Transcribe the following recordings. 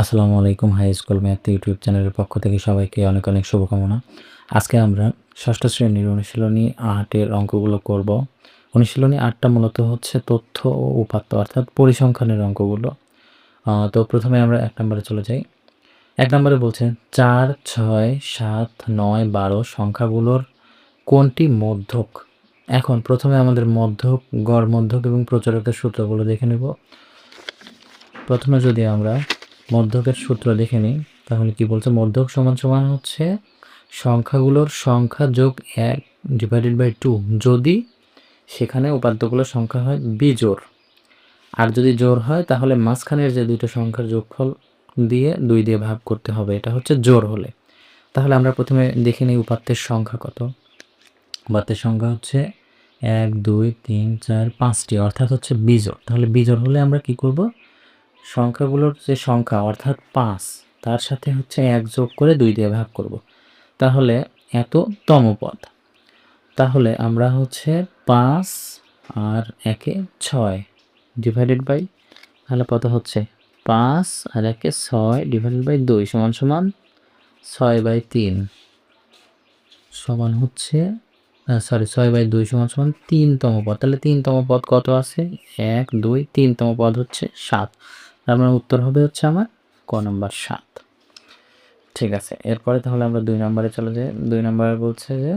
আসসালামু আলাইকুম high school math YouTube চ্যানেলের পক্ষ থেকে সবাইকে অনেক অনেক শুভকামনা। আজকে আমরা ষষ্ঠ শ্রেণির অনুশীলনী আটের অঙ্কগুলো করব। অনুশীলনী আটটা মূলত হচ্ছে তথ্য ও উপাত্ত, অর্থাৎ পরিসংখ্যানের অঙ্কগুলো। তো প্রথমে আমরা এক নম্বরে চলে যাই। এক নম্বরে বলছে, চার, ছয়, সাত, নয়, বারো সংখ্যাগুলোর কোনটি মধ্যক? এখন প্রথমে আমাদের মধ্যক, গড় মধ্যক এবং প্রচারকের সূত্রগুলো দেখে নেব। প্রথমে যদি আমরা মধ্যকের সূত্র দেখে নিই। তাহলে কি বলছে? মধ্যক সমান সমান হচ্ছে সংখ্যাগুলোর সংখ্যা যোগ এক ডিভাইডেড বাই টু যদি সেখানে উপাত্তগুলোর সংখ্যা হয় বিজোর আর যদি জোর হয়, তাহলে মাঝখানের যে দুইটা সংখ্যার যোগফল দিয়ে দুই দিয়ে ভাগ করতে হবে। এটা হচ্ছে জোর হলে। তাহলে আমরা প্রথমে দেখে নিই উপাত্তের সংখ্যা কত। উপাত্তের সংখ্যা হচ্ছে এক, দুই, তিন, চার, পাঁচটি। অর্থাৎ হচ্ছে বিজোর তাহলে বিজোর হলে আমরা কি করব? সংখ্যাগুলোর যে সংখ্যা, অর্থাৎ পাঁচ, তার সাথে হচ্ছে এক যোগ করে দুই দিয়ে ভাগ করব। তাহলে এত তমপদ তাহলে আমরা হচ্ছে পাঁচ আর একে ছয় ডিভাইডেড বাই তাহলে কত হচ্ছে? পাঁচ আর একে ছয় ডিভাইডেড বাই দুই সমান সমান ছয় বাই তিন। সমান হচ্ছে সরি ছয় বাই দুই সমান সমান তিনতম পদ। তাহলে তিনতম পদ কত আছে? এক, দুই, তিনতম পদ হচ্ছে সাত। মানে উত্তর হবে হচ্ছে আমার ক নম্বর সাত। ঠিক আছে এরপরে তাহলে আমরা দুই নম্বরে চলে যাই। দুই নম্বরে বলছে যে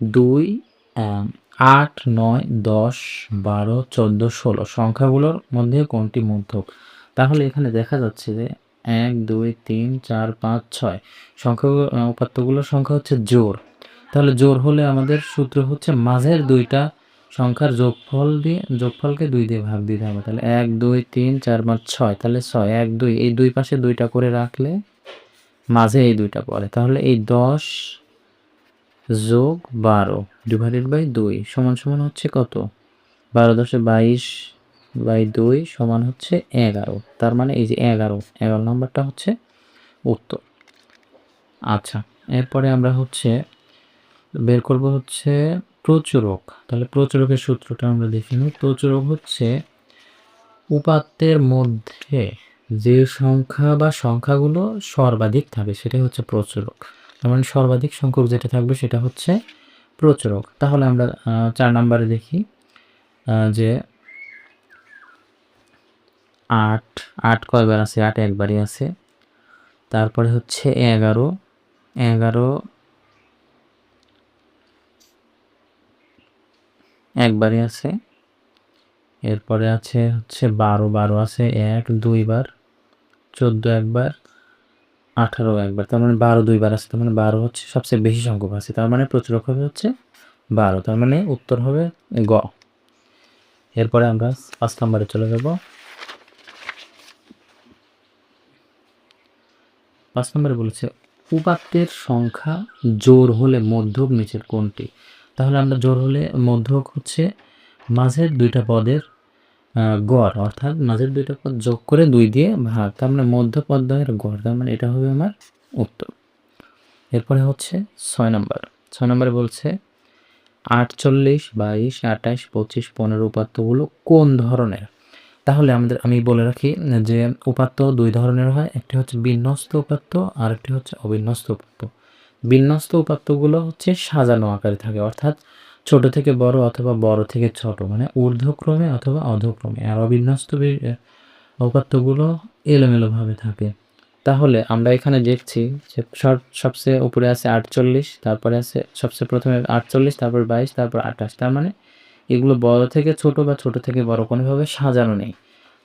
দুই আট নয় দশ বারো চোদ্দ ষোলো সংখ্যাগুলোর মধ্যে কোনটি মধ্যক? তাহলে এখানে দেখা যাচ্ছে যে এক দুই তিন চার পাঁচ ছয় আহ, উপাত্তগুলোর সংখ্যা হচ্ছে জোর তাহলে জোর হলে আমাদের সূত্র হচ্ছে মাঝের দুইটা সংখ্যার যোগফল দিয়ে, যোগফলকে দুই দিয়ে ভাগ দিতে হবে। তাহলে এক, দুই, তিন, চার, পাঁচ, ছয়। তাহলে ছয়, এক, দুই। এই দুই পাশে দুইটা করে রাখলে মাঝে এই দুইটা পড়ে। তাহলে এই দশ যোগ বারো ডিভাইডেড বাই দুই সমান সমান হচ্ছে কত? বারো দশে বাইশ বাই দুই সমান হচ্ছে এগারো। তার মানে এই যে এগারো এগারো নম্বরটা হচ্ছে উত্তর। আচ্ছা এরপরে আমরা হচ্ছে বের করব হচ্ছে প্রচুরক। তাহলে প্রচুরকের সূত্রটা আমরা দেখি প্রচুরক হচ্ছে উপাত্তের মধ্যে যে সংখ্যা বা সংখ্যাগুলো সর্বাধিক থাকে, সেটাই হচ্ছে প্রচুরক। তার মানে সর্বাধিক সংখ্যক যেটা থাকবে সেটা হচ্ছে প্রচুরক। তাহলে আমরা চার নাম্বারে দেখি যে আট আট কয়বার আছে? আট একবারই আছে। তারপরে হচ্ছে এগারো। এগারো একবারই আছে। এরপরে আছে হচ্ছে বারো বারো আছে এক, দুইবার, চোদ্দ একবার, আঠারো একবার। তার মানে বারো দুইবার আছে, তার মানে বারো হচ্ছে সবচেয়ে বেশি সংখ্যক আছে। তার মানে প্রচুরক হবে হচ্ছে বারো, তার মানে উত্তর হবে গ। এরপরে আমরা পাঁচ নম্বরে চলে যাব। পাঁচ নম্বরে বলেছে, উপাত্তের সংখ্যা জোর হলে মধ্যক নিচের কোনটি? তাহলে আমরা জোর হলে মধ্যক হচ্ছে মাঝের দুইটা পদের গড়, অর্থাৎ মাঝের দুইটা পদ যোগ করে দুই দিয়ে ভাগ। তার মানে মধ্য পদ্ময়ের গড়, তার মানে এটা হবে আমার উত্তর। এরপরে হচ্ছে ছয় নম্বর। ছয় নম্বরে বলছে, আটচল্লিশ, বাইশ, আঠাশ, পঁচিশ, পনেরো উপাত্তগুলো কোন ধরনের? তাহলে আমাদের, আমি বলে রাখি যে উপাত্ত দুই ধরনের হয়, একটি হচ্ছে বিন্যস্ত উপাত্ত আর একটি হচ্ছে অবিন্যস্ত উপাত্ত। বিন্যস্ত উপাত্তগুলো হচ্ছে সাজানো আকারে থাকে, অর্থাৎ ছোট থেকে বড় অথবা বড় থেকে ছোট মানে ঊর্ধ্বক্রমে অথবা অধক্রমে। আর অবিন্যস্ত উপাত্তগুলো এলোমেলোভাবে থাকে। তাহলে আমরা এখানে দেখছি যে সব- সবচেয়ে উপরে আছে আটচল্লিশ, তারপরে আছে সবচেয়ে প্রথমে আটচল্লিশ, তারপর বাইশ, তারপর আঠাশ। তার মানে এগুলো বড় থেকে ছোট বা ছোট থেকে বড় কোনোভাবে সাজানো নেই।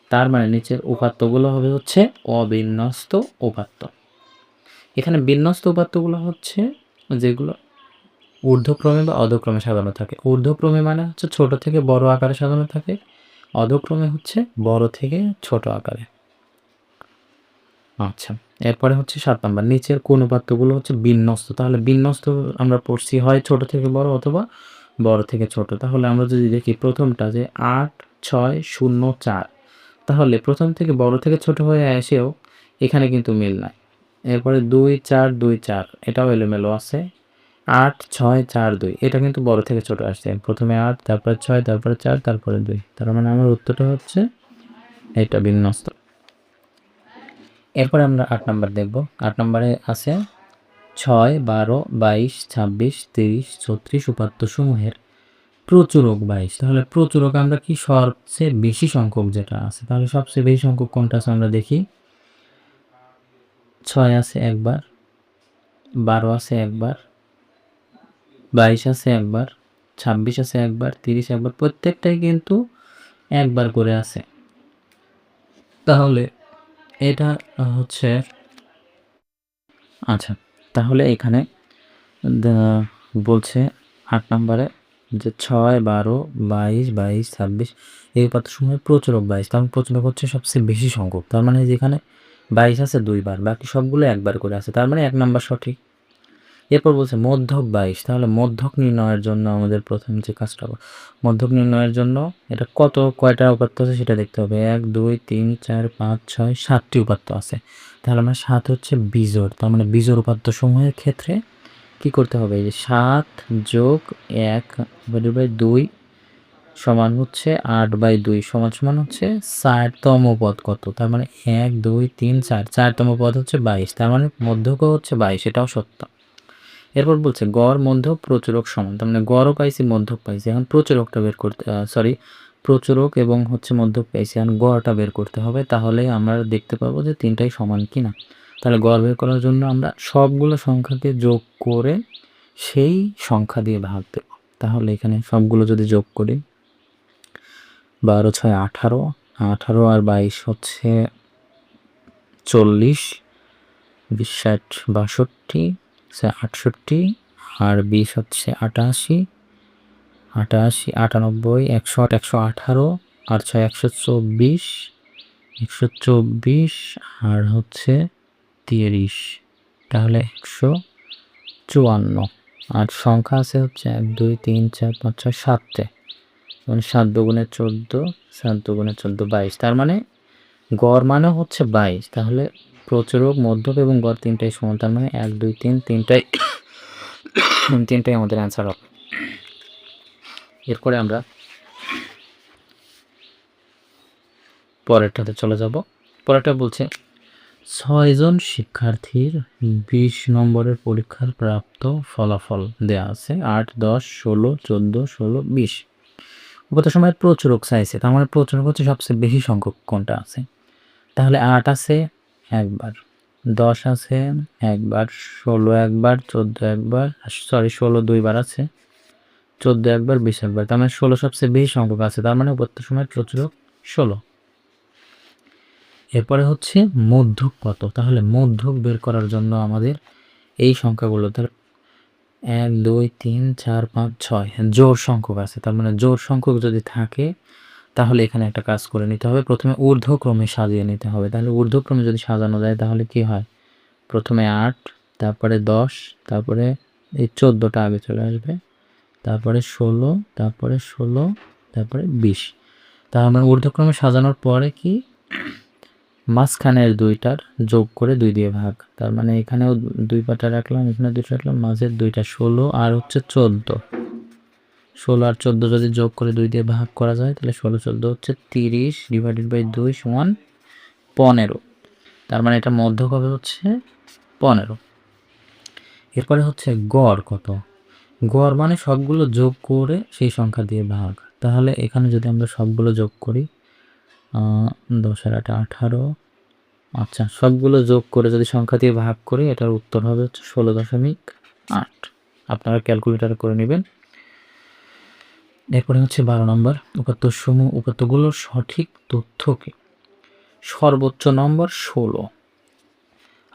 তার মানে নিচের উপাত্তগুলো হবে হচ্ছে অবিন্যস্ত উপাত্ত। এখানে বিন্যস্ত উপাত্তগুলো হচ্ছে যেগুলো ঊর্ধ্বক্রমে বা অধক্রমে সাজানো থাকে। ঊর্ধ্বক্রমে মানে হচ্ছে ছোট থেকে বড় আকারে সাজানো থাকে। অধক্রমে হচ্ছে বড় থেকে ছোট আকারে। আচ্ছা এরপরে হচ্ছে সাত নাম্বার। নিচের কোন উপাত্তগুলো হচ্ছে বিন্যস্ত? তাহলে বিন্যস্ত আমরা পড়ছি হয় ছোট থেকে বড় অথবা বড় থেকে ছোট। তাহলে আমরা যদি দেখি প্রথমটা যে আট, ছয়, শূন্য, চার। তাহলে প্রথম থেকে বড় থেকে ছোট হয়ে এসেও এখানে কিন্তু মিল নাই। এরপরে দুই চার দুই চার, এটাও এলোমেলো আছে। আট, ছয়, চার, দুই, এটা কিন্তু বড় থেকে ছোট আসছে। প্রথমে আট, তারপরে ছয়, তারপরে চার, তারপরে দুই, তার মানে আমার উত্তরটা হচ্ছে এটা বিন্যস্ত। এরপরে আমরা আট নাম্বার দেখব। আট নম্বরে আছে ছয়, বারো, বাইশ, ছাব্বিশ, তিরিশ, ছত্রিশ উপাত্ত সমূহের প্রচুরক বাইশ। তাহলে প্রচুরক আমরা কি সবচেয়ে বেশি সংখ্যক যেটা আছে, তাহলে সবচেয়ে বেশি সংখ্যক কোনটা আছে আমরা দেখি? ছয় আছে একবার, বারো আছে একবার, বাইশ আছে একবার, ছাব্বিশ আছে একবার, তিরিশ একবার, প্রত্যেকটাই কিন্তু একবার করে আছে। তাহলে এটা হচ্ছে আচ্ছা তাহলে এখানে বলছে আট নম্বরে যে ছয়, বারো, বাইশ বাইশ, ছাব্বিশ, এই উপাত্ত সময় প্রচুরক বাইশ কারণ প্রচুরক হচ্ছে সবচেয়ে বেশি সংখ্যক। তার মানে যেখানে বাইশ আছে দুইবার, বাকি সবগুলো একবার করে আছে, তার মানে এক নাম্বার সঠিক। এরপর বলছে মধ্যক বাইশ, তাহলে মধ্যক নির্ণয়ের জন্য আমাদের প্রথম যে কাজটা মধ্যক নির্ণয়ের জন্য এটা কত, কয়টা উপাত্ত আছে সেটা দেখতে হবে, এক, দুই, তিন, চার, পাঁচ, ছয়, সাতটি উপাত্ত আছে, তাহলে আমরা সাত হচ্ছে বিজোর তার মানে বিজোর উপাত্ত সমূহের ক্ষেত্রে কি করতে হবে যে সাত যোগ এক দুই সমান হচ্ছে আট বাই দুই সমান সমান হচ্ছে চারতম পদ কত? তার মানে এক, দুই, তিন, চার। চারতম পদ হচ্ছে বাইশ। তার মানে মধ্যক হচ্ছে বাইশ, এটাও সত্য। এরপর বলছে গড় মধ্য প্রচুরক সমান। তার মানে গড়ও পাইছি, মধ্যক পাইছি। এখন প্রচুরকটা বের করতে সরি প্রচুরক এবং হচ্ছে মধ্যক পাইছি। এখন গড়টা বের করতে হবে। তাহলে আমরা দেখতে পাবো যে তিনটাই সমান কি না তাহলে গড় বের করার জন্য আমরা সবগুলো সংখ্যাকে যোগ করে সেই সংখ্যা দিয়ে ভাগ দেব। তাহলে এখানে সবগুলো যদি যোগ করি বারো ছয় আঠারো আঠারো আর বাইশ হচ্ছে চল্লিশ, বিশ ষাট বাষট্টি আটষট্টি আর বিশ হচ্ছে আটাশি আটাশি আটানব্বই, একশো আট, একশো আঠারো আর ছয় একশো চব্বিশ একশো চব্বিশ আর হচ্ছে তিরিশ, তাহলে একশো চুয়ান্ন। আর সংখ্যা আছে হচ্ছে এক, দুই, তিন, চার, পাঁচ, ছয়, সাতটে। সাত দুগুণে চোদ্দ, সাত দুগুণে চোদ্দ, বাইশ। তার মানে গড় মানে হচ্ছে বাইশ। তাহলে প্রচুরক, মধ্যক এবং গড় তিনটাই সমান। তার মানে এক, দুই, তিন, তিনটাই তিনটাই আমাদের অ্যান্সার হবে। এরপরে আমরা পরেরটাতে চলে যাব। পরেরটা বলছে ছয়জন শিক্ষার্থীর বিশ নম্বরের পরীক্ষার প্রাপ্ত ফলাফল দেয়া আছে। আট, দশ, ষোলো, চোদ্দ, ষোলো, বিশ। গত সময় প্রচুরক চাইছে তার মানে প্রচুরক হচ্ছে সবচেয়ে বেশি সংখ্যক কোনটা আছে। তাহলে আট আছে, একবার দশ আছে, একবার ষোলো একবার, চোদ্দ একবার, সরি ষোলো দুইবার আছে, চোদ্দ একবার, বিশ একবার, তার মানে ষোলো সবচেয়ে বেশি সংখ্যক আছে, তার মানে উপত্য সময় প্রচুরক ষোলো। এরপরে হচ্ছে মধ্যক কত, তাহলে মধ্যক বের করার জন্য আমাদের এই সংখ্যাগুলো তাহলে এক, দুই, তিন, চার, পাঁচ, ছয়। জোর সংখ্যক আছে। তার মানে জোর সংখ্যক যদি থাকে, তাহলে এখানে একটা কাজ করে নিতে হবে। প্রথমে ঊর্ধ্বক্রমে সাজিয়ে নিতে হবে। তাহলে ঊর্ধ্বক্রমে যদি সাজানো যায়, তাহলে কি হয়? প্রথমে আট, তারপরে দশ, তারপরে এই চোদ্দোটা আগে চলে আসবে। তারপরে ষোলো তারপরে ষোলো, তারপরে বিশ। তার মানে ঊর্ধ্বক্রমে সাজানোর পরে কি? মাঝখানের দুইটার যোগ করে দুই দিয়ে ভাগ। তার মানে এখানেও দুই পাটা রাখলাম এখানে দুইটা রাখলাম, মাঝের দুইটা ষোলো আর হচ্ছে চোদ্দ। ষোলো আর চোদ্দ যদি যোগ করে দুই দিয়ে ভাগ করা যায়, তাহলে ষোলো চোদ্দ হচ্ছে তিরিশ ডিভাইডেড বাই দুই সমান পনেরো। তার মানে এটা মধ্য কবে হচ্ছে পনেরো। এরপরে হচ্ছে গড় কত? গড় মানে সবগুলো যোগ করে সেই সংখ্যা দিয়ে ভাগ। তাহলে এখানে যদি আমরা সবগুলো যোগ করি দশের আটে, আঠারো। আচ্ছা সবগুলো যোগ করে যদি সংখ্যা দিয়ে ভাগ করি, এটার উত্তর হবে হচ্ছে ষোলো দশমিক আট। আপনারা ক্যালকুলেটার করে নেবেন। এরপরে হচ্ছে বারো নম্বর উপাত্ত সমূহ উপাত্তগুলোর সঠিক তথ্যকে সর্বোচ্চ নম্বর ষোলো।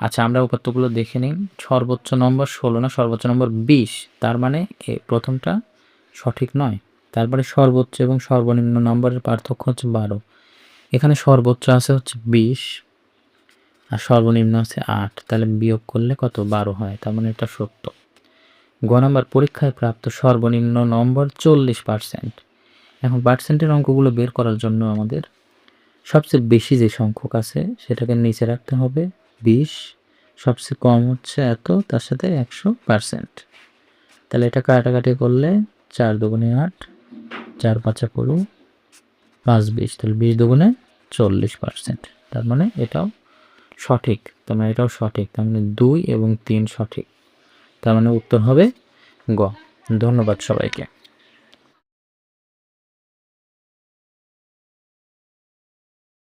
আচ্ছা আমরা উপাত্তগুলো দেখে নিই। সর্বোচ্চ নম্বর ষোলো না, সর্বোচ্চ নম্বর বিশ। তার মানে এ প্রথমটা সঠিক নয়। তারপরে সর্বোচ্চ এবং সর্বনিম্ন নম্বরের পার্থক্য হচ্ছে বারো। এখানে সর্বোচ্চ আছে হচ্ছে বিশ আর সর্বনিম্ন আছে আট। তাহলে বিয়োগ করলে কত? বারো হয়। তার মানে এটা সত্য। গ নম্বর, পরীক্ষায় প্রাপ্ত সর্বনিম্ন নম্বর চল্লিশ পার্সেন্ট এখন পার্সেন্টের অঙ্কগুলো বের করার জন্য আমাদের সবচেয়ে বেশি যে সংখ্যক আছে, সেটাকে নিচে রাখতে হবে। বিশ, সবচেয়ে কম হচ্ছে এত, তার সাথে একশো পার্সেন্ট তাহলে এটা কাটাকাটি করলে চার দুগুণে আট, চার পাঁচা করু পাঁচ বিশ, তাহলে বিশ দুগুণে চল্লিশ পার্সেন্ট তার মানে এটাও সঠিক। তার মানে এটাও সঠিক। তার মানে দুই এবং তিন সঠিক। তার মানে উত্তর হবে গ। ধন্যবাদ সবাইকে।